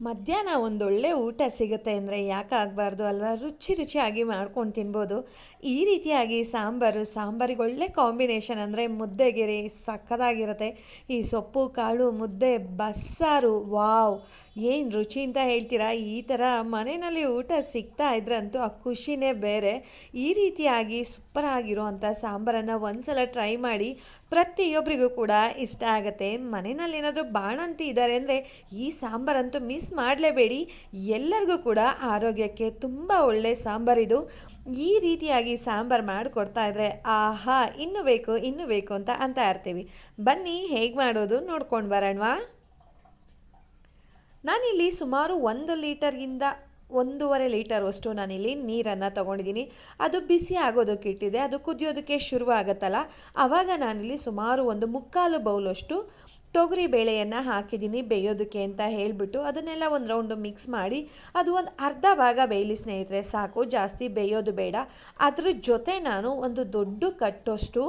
ಮಧ್ಯಾಹ್ನ ಒಂದೊಳ್ಳೆ ಊಟ ಸಿಗುತ್ತೆ ಅಂದರೆ ಯಾಕೆ ಆಗಬಾರ್ದು ಅಲ್ವಾ? ರುಚಿ ರುಚಿಯಾಗಿ ಮಾಡ್ಕೊಂಡು ತಿನ್ಬೋದು. ಈ ರೀತಿಯಾಗಿ ಸಾಂಬಾರು, ಸಾಂಬಾರಿಗೆ ಒಳ್ಳೆ ಕಾಂಬಿನೇಷನ್ ಅಂದರೆ ಮುದ್ದೆಗೆರೆ ಸಕ್ಕದಾಗಿರುತ್ತೆ. ಈ ಸೊಪ್ಪು, ಕಾಳು, ಮುದ್ದೆ, ಬಸ್ಸಾರು, ವಾವ್! ಏನು ರುಚಿ ಅಂತ ಹೇಳ್ತೀರಾ? ಈ ಥರ ಮನೆಯಲ್ಲಿ ಊಟ ಸಿಗ್ತಾ ಇದ್ರಂತೂ ಆ ಖುಷಿನೇ ಬೇರೆ. ಈ ರೀತಿಯಾಗಿ ಸೂಪರ್ ಆಗಿರುವಂಥ ಸಾಂಬಾರನ್ನು ಒಂದ್ಸಲ ಟ್ರೈ ಮಾಡಿ ಪ್ರತಿಯೊಬ್ಬರಿಗೂ ಕೂಡ ಇಷ್ಟ ಆಗುತ್ತೆ. ಮನೆಯಲ್ಲಿ ಏನಾದರೂ ಬಾಣಂತಿ ಇದ್ದಾರೆ ಅಂದರೆ ಈ ಸಾಂಬಾರಂತೂ ಮಿಸ್ ಮಾಡಲೇಬೇಡಿ. ಎಲ್ಲರಿಗೂ ಕೂಡ ಆರೋಗ್ಯಕ್ಕೆ ತುಂಬ ಒಳ್ಳೆ ಸಾಂಬಾರಿದು ಈ ರೀತಿಯಾಗಿ ಸಾಂಬಾರು ಮಾಡಿಕೊಡ್ತಾ ಇದ್ದರೆ ಆಹಾ, ಇನ್ನು ಬೇಕು ಇನ್ನು ಬೇಕು ಅಂತ ಅಂತ ಇರ್ತೀವಿ. ಬನ್ನಿ, ಹೇಗೆ ಮಾಡೋದು ನೋಡ್ಕೊಂಡು ಬರೋಣವಾ. ನಾನಿಲ್ಲಿ ಸುಮಾರು ಒಂದು ಲೀಟರ್ಗಿಂತ ಒಂದೂವರೆ ಲೀಟರ್ವಷ್ಟು ನಾನಿಲ್ಲಿ ನೀರನ್ನು ತೊಗೊಂಡಿದ್ದೀನಿ. ಅದು ಬಿಸಿ ಆಗೋದಕ್ಕೆ ಇಟ್ಟಿದೆ. ಅದು ಕುದಿಯೋದಕ್ಕೆ ಶುರು ಆಗುತ್ತಲ್ಲ. ಆವಾಗ ನಾನಿಲ್ಲಿ ಸುಮಾರು ಒಂದು ಮುಕ್ಕಾಲು ಬೌಲಷ್ಟು ತೊಗರಿ ಬೇಳೆಯನ್ನು ಹಾಕಿದ್ದೀನಿ ಬೇಯೋದಕ್ಕೆ ಅಂತ ಹೇಳಿಬಿಟ್ಟು ಅದನ್ನೆಲ್ಲ ಒಂದು ರೌಂಡು ಮಿಕ್ಸ್ ಮಾಡಿ ಅದು ಒಂದು ಅರ್ಧ ಭಾಗ ಬೇಯಲಿ ಸ್ನೇಹಿತರೆ, ಸಾಕು. ಜಾಸ್ತಿ ಬೇಯೋದು ಬೇಡ. ಅದ್ರ ಜೊತೆ ನಾನು ಒಂದು ದೊಡ್ಡ ಕಟ್ಟೋಷ್ಟು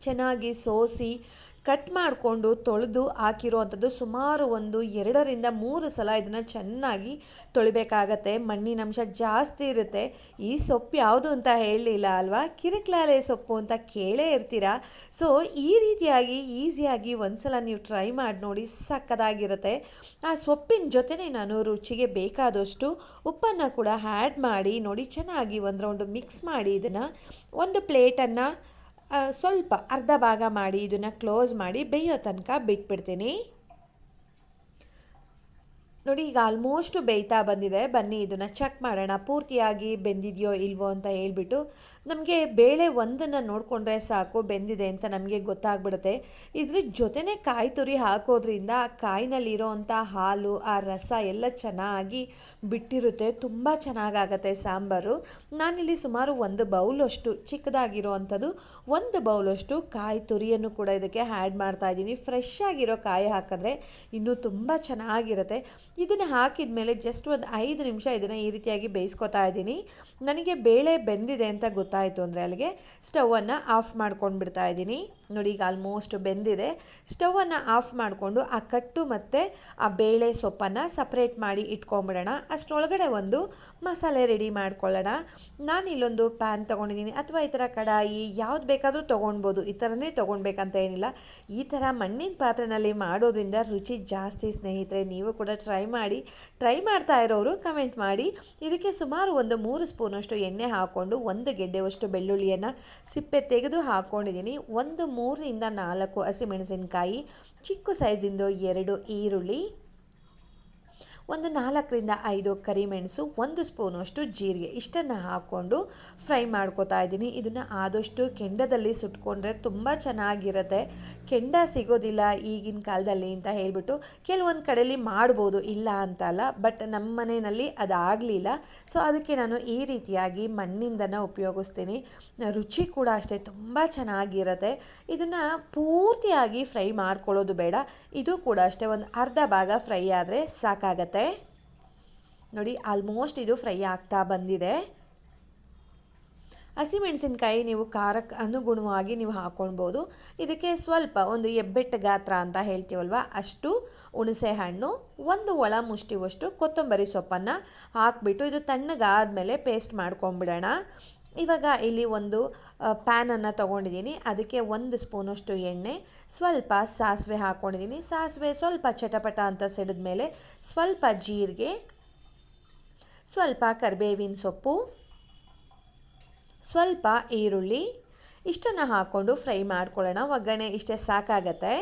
ಚೆನ್ನಾಗಿ ಸೋಸಿ ಕಟ್ ಮಾಡಿಕೊಂಡು ತೊಳೆದು ಹಾಕಿರುವಂಥದ್ದು ಸುಮಾರು ಒಂದು ಎರಡರಿಂದ ಮೂರು ಸಲ ಇದನ್ನು ಚೆನ್ನಾಗಿ ತೊಳಿಬೇಕಾಗತ್ತೆ. ಮಣ್ಣಿನಂಶ ಜಾಸ್ತಿ ಇರುತ್ತೆ. ಈ ಸೊಪ್ಪು ಯಾವುದು ಅಂತ ಹೇಳಲಿಲ್ಲ ಅಲ್ವಾ? ಕಿರಿಕ್ಲಾಲೆ ಸೊಪ್ಪು ಅಂತ ಕೇಳೇ ಇರ್ತೀರಾ? ಸೊ ಈ ರೀತಿಯಾಗಿ, ಈಸಿಯಾಗಿ ಒಂದ್ಸಲ ನೀವು ಟ್ರೈ ಮಾಡಿ ನೋಡಿ ಸಕ್ಕದಾಗಿರುತ್ತೆ. ಆ ಸೊಪ್ಪಿನ ಜೊತೆನೇ ನಾನು ರುಚಿಗೆ ಬೇಕಾದಷ್ಟು ಉಪ್ಪನ್ನು ಕೂಡ ಆ್ಯಡ್ ಮಾಡಿ ನೋಡಿ ಚೆನ್ನಾಗಿ ಒಂದು ರೌಂಡು ಮಿಕ್ಸ್ ಮಾಡಿ ಇದನ್ನು ಒಂದು ಪ್ಲೇಟನ್ನು ಸ್ವಲ್ಪ ಅರ್ಧ ಭಾಗ ಮಾಡಿ ಇದನ್ನು ಕ್ಲೋಸ್ ಮಾಡಿ ಬೇಯೋ ತನಕ ಬಿಟ್ಬಿಡ್ತೀನಿ. ನೋಡಿ, ಈಗ ಆಲ್ಮೋಸ್ಟ್ ಬೇಯ್ತಾ ಬಂದಿದೆ. ಬನ್ನಿ, ಇದನ್ನು ಚೆಕ್ ಮಾಡೋಣ. ಪೂರ್ತಿಯಾಗಿ ಬೆಂದಿದೆಯೋ ಇಲ್ವೋ ಅಂತ ಹೇಳ್ಬಿಟ್ಟು ನಮಗೆ ಬೇಳೆ ಒಂದನ್ನು ನೋಡಿಕೊಂಡ್ರೆ ಸಾಕು, ಬೆಂದಿದೆ ಅಂತ ನಮಗೆ ಗೊತ್ತಾಗ್ಬಿಡುತ್ತೆ. ಇದ್ರ ಜೊತೆನೇ ಕಾಯಿ ತುರಿ ಹಾಕೋದ್ರಿಂದ ಆ ಕಾಯಿನಲ್ಲಿರೋವಂಥ ಹಾಲು, ಆ ರಸ ಎಲ್ಲ ಚೆನ್ನಾಗಿ ಬಿಟ್ಟಿರುತ್ತೆ. ತುಂಬ ಚೆನ್ನಾಗಾಗತ್ತೆ ಸಾಂಬಾರು. ನಾನಿಲ್ಲಿ ಸುಮಾರು ಒಂದು ಬೌಲಷ್ಟು ಚಿಕ್ಕದಾಗಿರೋವಂಥದ್ದು ಒಂದು ಬೌಲಷ್ಟು ಕಾಯಿ ತುರಿಯನ್ನು ಕೂಡ ಇದಕ್ಕೆ ಆ್ಯಡ್ ಮಾಡ್ತಾ ಇದ್ದೀನಿ. ಫ್ರೆಶ್ ಆಗಿರೋ ಕಾಯಿ ಹಾಕಿದ್ರೆ ಇನ್ನೂ ತುಂಬ ಚೆನ್ನಾಗಿರುತ್ತೆ. ಇದನ್ನು ಹಾಕಿದ ಮೇಲೆ ಜಸ್ಟ್ ಒಂದು ಐದು ನಿಮಿಷ ಇದನ್ನು ಈ ರೀತಿಯಾಗಿ ಬೇಯಿಸ್ಕೊತಾ ಇದ್ದೀನಿ. ನನಗೆ ಬೇಳೆ ಬೆಂದಿದೆ ಅಂತ ಗೊತ್ತಾಯಿತು ಅಂದರೆ ಅಲ್ಲಿಗೆ ಸ್ಟವನ್ನು ಆಫ್ ಮಾಡ್ಕೊಂಡು ಬಿಡ್ತಾ ಇದ್ದೀನಿ. ನೋಡಿ, ಈಗ ಆಲ್ಮೋಸ್ಟ್ ಬೆಂದಿದೆ. ಸ್ಟವನ್ನು ಆಫ್ ಮಾಡಿಕೊಂಡು ಆ ಕಟ್ಟು ಮತ್ತು ಆ ಬೇಳೆ ಸೊಪ್ಪನ್ನು ಸಪ್ರೇಟ್ ಮಾಡಿ ಇಟ್ಕೊಂಬಿಡೋಣ. ಅಷ್ಟರೊಳಗಡೆ ಒಂದು ಮಸಾಲೆ ರೆಡಿ ಮಾಡ್ಕೊಳ್ಳೋಣ. ನಾನು ಇಲ್ಲೊಂದು ಪ್ಯಾನ್ ತೊಗೊಂಡಿದ್ದೀನಿ. ಅಥವಾ ಈ ಥರ ಕಡಾಯಿ ಯಾವ್ದು ಬೇಕಾದರೂ ತೊಗೊಳ್ಬೋದು ಈ ಥರನೇ ತೊಗೊಳ್ಬೇಕಂತ ಏನಿಲ್ಲ. ಈ ಥರ ಮಣ್ಣಿನ ಪಾತ್ರೆನಲ್ಲಿ ಮಾಡೋದ್ರಿಂದ ರುಚಿ ಜಾಸ್ತಿ ಸ್ನೇಹಿತರೆ, ನೀವು ಕೂಡ ಟ್ರೈ ಮಾಡಿ ಟ್ರೈ ಮಾಡ್ತಾ ಇರೋರು ಕಮೆಂಟ್ ಮಾಡಿ. ಇದಕ್ಕೆ ಸುಮಾರು ಒಂದು ಮೂರು ಸ್ಪೂನಷ್ಟು ಎಣ್ಣೆ ಹಾಕ್ಕೊಂಡು ಒಂದು ಗೆಡ್ಡೆವಷ್ಟು ಬೆಳ್ಳುಳ್ಳಿಯನ್ನು ಸಿಪ್ಪೆ ತೆಗೆದು ಹಾಕ್ಕೊಂಡಿದ್ದೀನಿ ಒಂದು ಮೂರರಿಂದ ನಾಲ್ಕು ಹಸಿಮೆಣಸಿನಕಾಯಿ, ಚಿಕ್ಕ ಸೈಜಿಂದು ಎರಡು ಈರುಳ್ಳಿ ಒಂದು ನಾಲ್ಕರಿಂದ ಐದು ಕರಿಮೆಣಸು ಒಂದು ಸ್ಪೂನಷ್ಟು ಜೀರಿಗೆ. ಇಷ್ಟನ್ನು ಹಾಕ್ಕೊಂಡು ಫ್ರೈ ಮಾಡ್ಕೋತಾ ಇದ್ದೀನಿ. ಇದನ್ನು ಆದಷ್ಟು ಕೆಂಡದಲ್ಲಿ ಸುಟ್ಕೊಂಡ್ರೆ ತುಂಬ ಚೆನ್ನಾಗಿರುತ್ತೆ. ಕೆಂಡ ಸಿಗೋದಿಲ್ಲ ಈಗಿನ ಕಾಲದಲ್ಲಿ ಅಂತ ಹೇಳಿಬಿಟ್ಟು ಕೆಲವೊಂದು ಕಡೆಯಲ್ಲಿ ಮಾಡ್ಬೋದು, ಇಲ್ಲ ಅಂತಲ್ಲ, ಬಟ್ ನಮ್ಮ ಮನೆಯಲ್ಲಿ ಅದಾಗಲಿಲ್ಲ. ಸೊ, ಅದಕ್ಕೆ ನಾನು ಈ ರೀತಿಯಾಗಿ ಮಣ್ಣಿಂದನ ಉಪಯೋಗಿಸ್ತೀನಿ. ರುಚಿ ಕೂಡ ಅಷ್ಟೇ, ತುಂಬ ಚೆನ್ನಾಗಿರುತ್ತೆ. ಇದನ್ನು ಪೂರ್ತಿಯಾಗಿ ಫ್ರೈ ಮಾಡ್ಕೊಳ್ಳೋದು ಬೇಡ. ಇದು ಕೂಡ ಅಷ್ಟೇ, ಒಂದು ಅರ್ಧ ಭಾಗ ಫ್ರೈ ಆದರೆ ಸಾಕಾಗತ್ತೆ. ನೋಡಿ ಆಲ್ಮೋಸ್ಟ್ ಇದು ಫ್ರೈ ಆಗ್ತಾ ಬಂದಿದೆ. ಹಸಿಮೆಣಸಿನ್ಕಾಯಿ ನೀವು ಖಾರಕ್ಕೆ ಅನುಗುಣವಾಗಿ ನೀವು ಹಾಕ್ಕೊಳ್ಬೋದು ಇದಕ್ಕೆ ಸ್ವಲ್ಪ ಒಂದು ಎಬ್ಬೆಟ್ಟು ಗಾತ್ರ ಅಂತ ಹೇಳ್ತೀವಲ್ವ? ಅಷ್ಟು ಹುಣಸೆ ಹಣ್ಣು, ಒಂದು ಒಳ ಮುಷ್ಟಿವಷ್ಟು ಕೊತ್ತಂಬರಿ ಸೊಪ್ಪನ್ನು ಹಾಕ್ಬಿಟ್ಟು ಇದು ತಣ್ಣಗಾದ ಮೇಲೆ ಪೇಸ್ಟ್ ಮಾಡ್ಕೊಂಬಿಡೋಣ. ಇವಾಗ ಇಲ್ಲಿ ಒಂದು ಪ್ಯಾನನ್ನು ತೊಗೊಂಡಿದ್ದೀನಿ. ಅದಕ್ಕೆ ಒಂದು ಸ್ಪೂನಷ್ಟು ಎಣ್ಣೆ, ಸ್ವಲ್ಪ ಸಾಸಿವೆ ಹಾಕ್ಕೊಂಡಿದ್ದೀನಿ ಸಾಸಿವೆ ಸ್ವಲ್ಪ ಚಟಪಟ ಅಂತ ಸಿಡಿದ ಮೇಲೆ ಸ್ವಲ್ಪ ಜೀರಿಗೆ, ಸ್ವಲ್ಪ ಕರಿಬೇವಿನ ಸೊಪ್ಪು, ಸ್ವಲ್ಪ ಈರುಳ್ಳಿ, ಇಷ್ಟನ್ನು ಹಾಕ್ಕೊಂಡು ಫ್ರೈ ಮಾಡ್ಕೊಳ್ಳೋಣ. ಒಗ್ಗರಣೆ ಇಷ್ಟೇ ಸಾಕಾಗತ್ತೆ.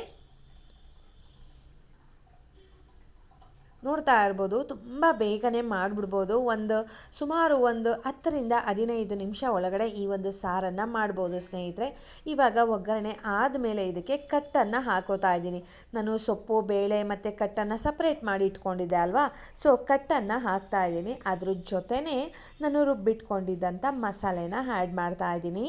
ನೋಡ್ತಾ ಇರ್ಬೋದು, ತುಂಬ ಬೇಗನೆ ಮಾಡಿಬಿಡ್ಬೋದು. ಒಂದು ಸುಮಾರು ಒಂದು ಹತ್ತರಿಂದ ಹದಿನೈದು ನಿಮಿಷ ಒಳಗಡೆ ಈ ಒಂದು ಸಾರನ್ನು ಮಾಡ್ಬೋದು ಸ್ನೇಹಿತರೆ. ಇವಾಗ ಒಗ್ಗರಣೆ ಆದಮೇಲೆ ಇದಕ್ಕೆ ಕಟ್ಟನ್ನು ಹಾಕೋತಾ ಇದ್ದೀನಿ. ನಾನು ಸೊಪ್ಪು, ಬೇಳೆ ಮತ್ತು ಕಟ್ಟನ್ನು ಸಪ್ರೇಟ್ ಮಾಡಿ ಇಟ್ಕೊಂಡಿದ್ದೆ ಅಲ್ವಾ? ಸೊ ಕಟ್ಟನ್ನು ಹಾಕ್ತಾ ಇದ್ದೀನಿ. ಅದ್ರ ಜೊತೆನೇ ನಾನು ರುಬ್ಬಿಟ್ಕೊಂಡಿದ್ದಂಥ ಮಸಾಲೆನ ಆ್ಯಡ್ ಮಾಡ್ತಾ ಇದ್ದೀನಿ.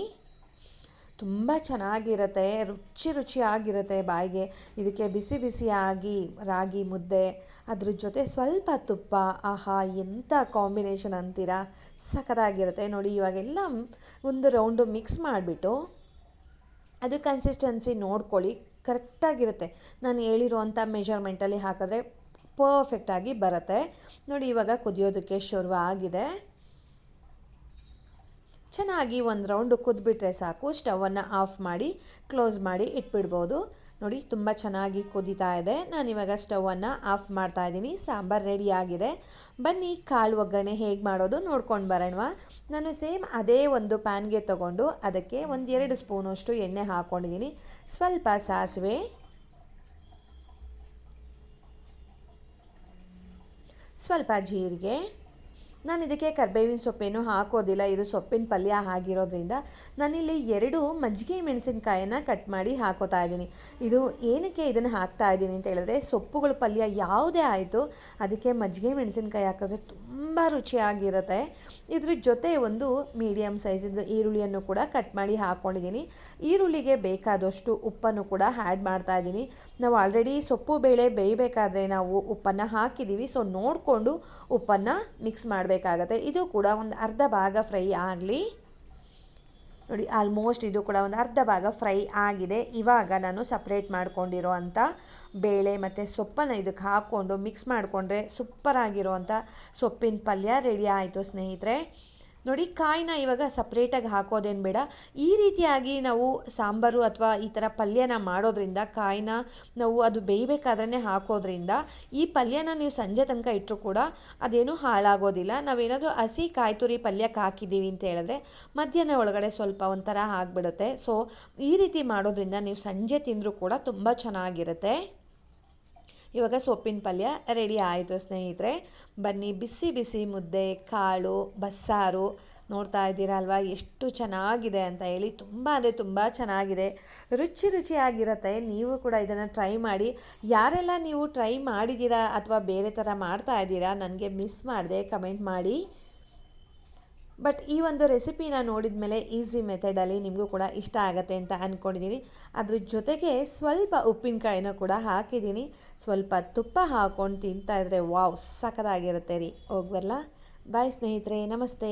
ತುಂಬ ಚೆನ್ನಾಗಿರುತ್ತೆ, ರುಚಿ ರುಚಿಯಾಗಿರುತ್ತೆ ಬಾಯಿಗೆ. ಇದಕ್ಕೆ ಬಿಸಿ ಬಿಸಿಯಾಗಿ ರಾಗಿ ಮುದ್ದೆ, ಅದ್ರ ಜೊತೆ ಸ್ವಲ್ಪ ತುಪ್ಪ, ಆಹಾ, ಎಂಥ ಕಾಂಬಿನೇಷನ್ ಅಂತೀರಾ? ಸಖತ್ತಾಗಿರುತ್ತೆ. ನೋಡಿ, ಇವಾಗೆಲ್ಲ ಒಂದು ರೌಂಡು ಮಿಕ್ಸ್ ಮಾಡಿಬಿಟ್ಟು ಅದು ಕನ್ಸಿಸ್ಟೆನ್ಸಿ ನೋಡ್ಕೊಳ್ಳಿ, ಕರೆಕ್ಟಾಗಿರುತ್ತೆ. ನಾನು ಹೇಳಿರುವಂಥ ಮೆಷರ್ಮೆಂಟಲ್ಲಿ ಹಾಕಿದ್ರೆ ಪರ್ಫೆಕ್ಟಾಗಿ ಬರುತ್ತೆ. ನೋಡಿ, ಇವಾಗ ಕುದಿಯೋದಕ್ಕೆ ಶುರು ಆಗಿದೆ ಚೆನ್ನಾಗಿ ಒಂದು ರೌಂಡು ಕುದ್ಬಿಟ್ರೆ ಸಾಕು. ಸ್ಟವನ್ನು ಆಫ್ ಮಾಡಿ ಕ್ಲೋಸ್ ಮಾಡಿ ಇಟ್ಬಿಡ್ಬೋದು. ನೋಡಿ, ತುಂಬ ಚೆನ್ನಾಗಿ ಕುದೀತಾ ಇದೆ. ನಾನಿವಾಗ ಸ್ಟವನ್ನು ಆಫ್ ಮಾಡ್ತಾ ಇದ್ದೀನಿ. ಸಾಂಬಾರು ರೆಡಿ ಆಗಿದೆ. ಬನ್ನಿ ಕಾಳು ಒಗ್ಗರಣೆ ಹೇಗೆ ಮಾಡೋದು ನೋಡ್ಕೊಂಡು ಬರೋಣವಾ ನಾನು ಸೇಮ್ ಅದೇ ಒಂದು ಪ್ಯಾನ್ಗೆ ತಗೊಂಡು ಅದಕ್ಕೆ ಒಂದು ಎರಡು ಸ್ಪೂನಷ್ಟು ಎಣ್ಣೆ ಹಾಕ್ಕೊಂಡಿದ್ದೀನಿ ಸ್ವಲ್ಪ ಸಾಸಿವೆ. ಸ್ವಲ್ಪ ಜೀರಿಗೆ. ನಾನು ಇದಕ್ಕೆ ಕರ್ಬೇವಿನ ಸೊಪ್ಪೇನು ಹಾಕೋದಿಲ್ಲ. ಇದು ಸೊಪ್ಪಿನ ಪಲ್ಯ ಆಗಿರೋದ್ರಿಂದ ನಾನಿಲ್ಲಿ ಎರಡು ಮಜ್ಜಿಗೆ ಮೆಣಸಿನ್ಕಾಯನ್ನು ಕಟ್ ಮಾಡಿ ಹಾಕೋತಾ ಇದ್ದೀನಿ. ಇದು ಏನಕ್ಕೆ ಇದನ್ನು ಹಾಕ್ತಾ ಇದ್ದೀನಿ ಅಂತ ಹೇಳಿದ್ರೆ ಸೊಪ್ಪುಗಳ ಪಲ್ಯ ಯಾವುದೇ ಆಯಿತು, ಅದಕ್ಕೆ ಮಜ್ಜಿಗೆ ಮೆಣಸಿನಕಾಯಿ ಹಾಕಿದ್ರೆ ತುಂಬ ರುಚಿಯಾಗಿರುತ್ತೆ. ಇದ್ರ ಜೊತೆ ಒಂದು ಮೀಡಿಯಮ್ ಸೈಜಿಂದು ಈರುಳ್ಳಿಯನ್ನು ಕೂಡ ಕಟ್ ಮಾಡಿ ಹಾಕ್ಕೊಂಡಿದ್ದೀನಿ ಈರುಳ್ಳಿಗೆ ಬೇಕಾದಷ್ಟು ಉಪ್ಪನ್ನು ಕೂಡ ಆ್ಯಡ್ ಮಾಡ್ತಾ ಇದ್ದೀನಿ. ನಾವು ಆಲ್ರೆಡಿ ಸೊಪ್ಪು, ಬೇಳೆ ಬೇಯಬೇಕಾದ್ರೆ ನಾವು ಉಪ್ಪನ್ನು ಹಾಕಿದ್ದೀವಿ. ಸೊ ನೋಡಿಕೊಂಡು ಉಪ್ಪನ್ನು ಮಿಕ್ಸ್ ಮಾಡಬೇಕಾಗತ್ತೆ. ಇದು ಕೂಡ ಒಂದು ಅರ್ಧ ಭಾಗ ಫ್ರೈ ಆಗಲಿ. ನೋಡಿ ಆಲ್ಮೋಸ್ಟ್ ಇದು ಕೂಡ ಒಂದು ಅರ್ಧ ಭಾಗ ಫ್ರೈ ಆಗಿದೆ. ಇವಾಗ ನಾನು ಸಪ್ರೇಟ್ ಮಾಡ್ಕೊಂಡಿರೋ ಬೇಳೆ ಮತ್ತು ಸೊಪ್ಪನ್ನು ಇದಕ್ಕೆ ಹಾಕ್ಕೊಂಡು ಮಿಕ್ಸ್ ಮಾಡಿಕೊಂಡ್ರೆ ಸೂಪರಾಗಿರೋ ಅಂಥ ಸೊಪ್ಪಿನ ಪಲ್ಯ ರೆಡಿ ಆಯಿತು ಸ್ನೇಹಿತರೆ. ನೋಡಿ, ಕಾಯಿನ ಇವಾಗ ಸಪ್ರೇಟಾಗಿ ಹಾಕೋದೇನು ಬೇಡ. ಈ ರೀತಿಯಾಗಿ ನಾವು ಸಾಂಬಾರು ಅಥವಾ ಈ ಥರ ಪಲ್ಯನ ಮಾಡೋದ್ರಿಂದ, ಕಾಯಿನ ನಾವು ಅದು ಬೇಯಬೇಕಾದ್ರೆ ಹಾಕೋದ್ರಿಂದ, ಈ ಪಲ್ಯನ ನೀವು ಸಂಜೆ ತನಕ ಇಟ್ಟರು ಕೂಡ ಅದೇನು ಹಾಳಾಗೋದಿಲ್ಲ. ನಾವೇನಾದರೂ ಹಸಿ ಕಾಯಿ ತುರಿ ಪಲ್ಯಕ್ಕೆ ಹಾಕಿದ್ದೀವಿ ಅಂತ ಹೇಳಿದ್ರೆ ಮಧ್ಯಾಹ್ನ ಒಳಗಡೆ ಸ್ವಲ್ಪ ಒಂಥರ ಆಗಿಬಿಡುತ್ತೆ. ಸೊ ಈ ರೀತಿ ಮಾಡೋದ್ರಿಂದ ನೀವು ಸಂಜೆ ತಿಂದರೂ ಕೂಡ ತುಂಬ ಚೆನ್ನಾಗಿರುತ್ತೆ. ಇವಾಗ ಸೊಪ್ಪಿನ ಪಲ್ಯ ರೆಡಿ ಆಯಿತು ಸ್ನೇಹಿತರೆ. ಬನ್ನಿ ಬಿಸಿ ಬಿಸಿ ಮುದ್ದೆ, ಕಾಳು, ಬಸ್ಸಾರು ನೋಡ್ತಾ ಇದ್ದೀರಾ ಅಲ್ವಾ? ಎಷ್ಟು ಚೆನ್ನಾಗಿದೆ ಅಂತ ಹೇಳಿ ತುಂಬ ಅಂದರೆ ತುಂಬ ಚೆನ್ನಾಗಿದೆ. ರುಚಿ ರುಚಿಯಾಗಿರುತ್ತೆ. ನೀವು ಕೂಡ ಇದನ್ನು ಟ್ರೈ ಮಾಡಿ. ಯಾರೆಲ್ಲ ನೀವು ಟ್ರೈ ಮಾಡಿದ್ದೀರಾ ಅಥವಾ ಬೇರೆ ಥರ ಮಾಡ್ತಾ ಇದ್ದೀರಾ, ನನಗೆ ಮಿಸ್ ಮಾಡಿದೆ ಕಮೆಂಟ್ ಮಾಡಿ. ಬಟ್ ಈ ಒಂದು ರೆಸಿಪಿನ ನೋಡಿದ ಮೇಲೆ ಈಸಿ ಮೆಥಡಲ್ಲಿ ನಿಮಗೂ ಕೂಡ ಇಷ್ಟ ಆಗುತ್ತೆ ಅಂತ ಅಂದ್ಕೊಂಡಿದ್ದೀನಿ ಅದ್ರ ಜೊತೆಗೆ ಸ್ವಲ್ಪ ಉಪ್ಪಿನಕಾಯಿನ ಕೂಡ ಹಾಕಿದ್ದೀನಿ ಸ್ವಲ್ಪ ತುಪ್ಪ ಹಾಕ್ಕೊಂಡು ತಿಂತಾ ಇದ್ರೆ ವಾವ್ ಸಖತ್ತಾಗಿರುತ್ತೆ ರೀ. ಹೋಗ್ಬರಲ್ಲ ಬಾಯ್ ಸ್ನೇಹಿತರೆ, ನಮಸ್ತೆ.